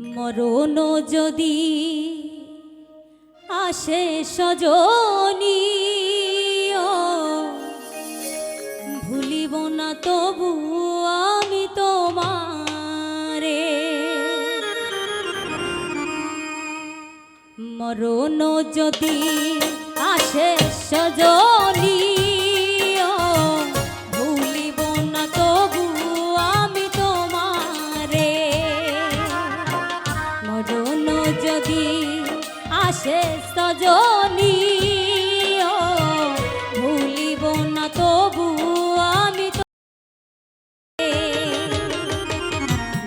মরণ যদি আসে সজনী ভুলিব না তবু আমি তোমারে। মরণ যদি যদি আসে সজনী ভুলিব না তবু আমি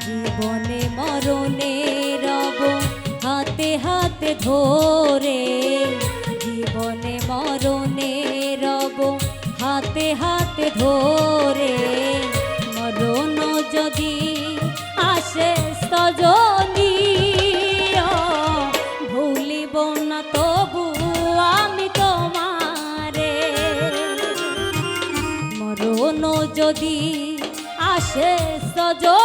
জীবনে মরণে রব হাতে হাতে ধরে। জীবনে মরণে রব হাতে হাতে ধরে। মরণ যদি আসে সজনী যদি আসে সজনী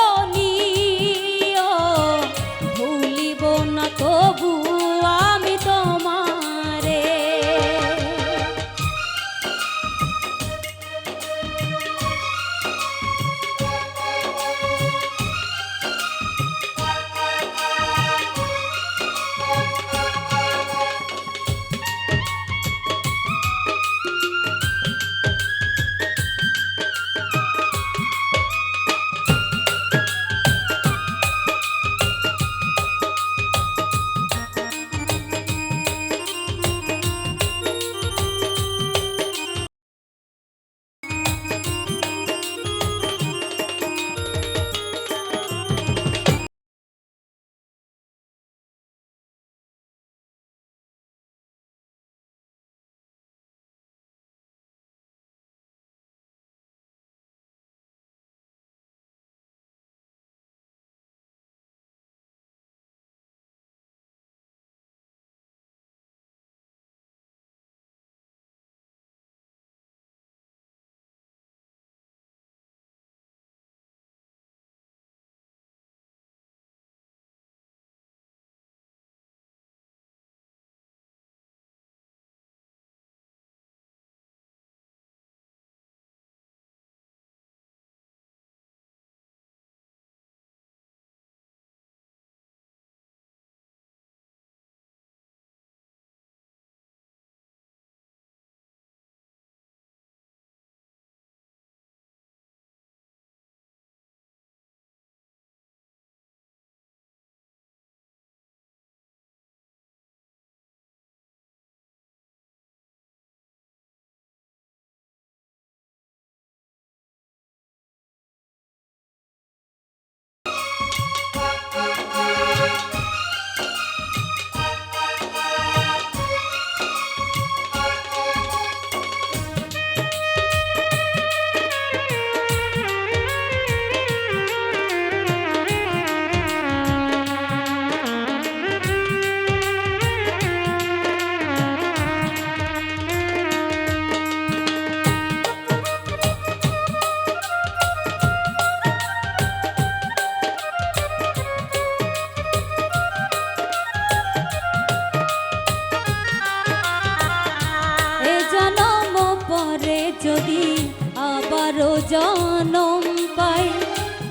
জনম পাই।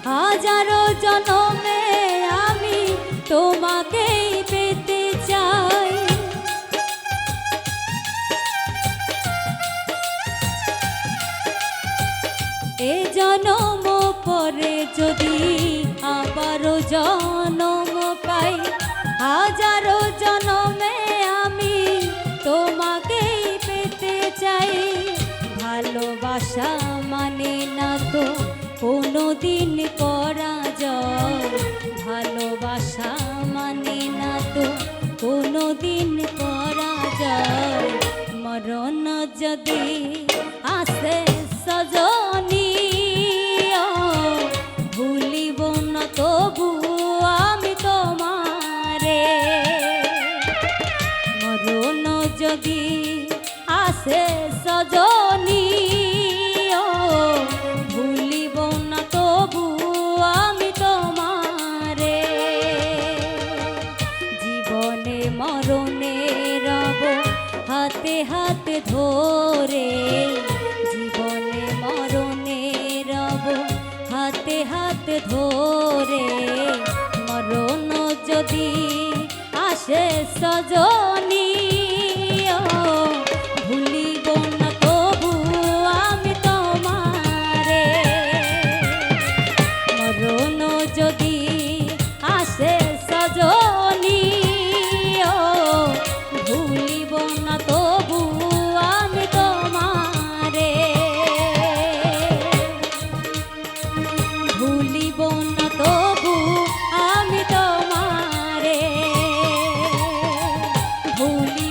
হাজারো জনমে আমি তোমাকেই পেতে চাই। এ জনম পরে যদি আবারও জনম পাই, হাজারো জনমে দিন যাও ভালোবাসা মানে না তো কোনো দিন যায় মরণ যদি আসে সজনী ভুলিব না তবু ধরে জীবনে মরণে রব। হাতে হাতে ধরে মরণ যদি আসে সজনী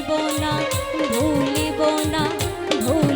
ভুলিব না ভুলিব না। ভুল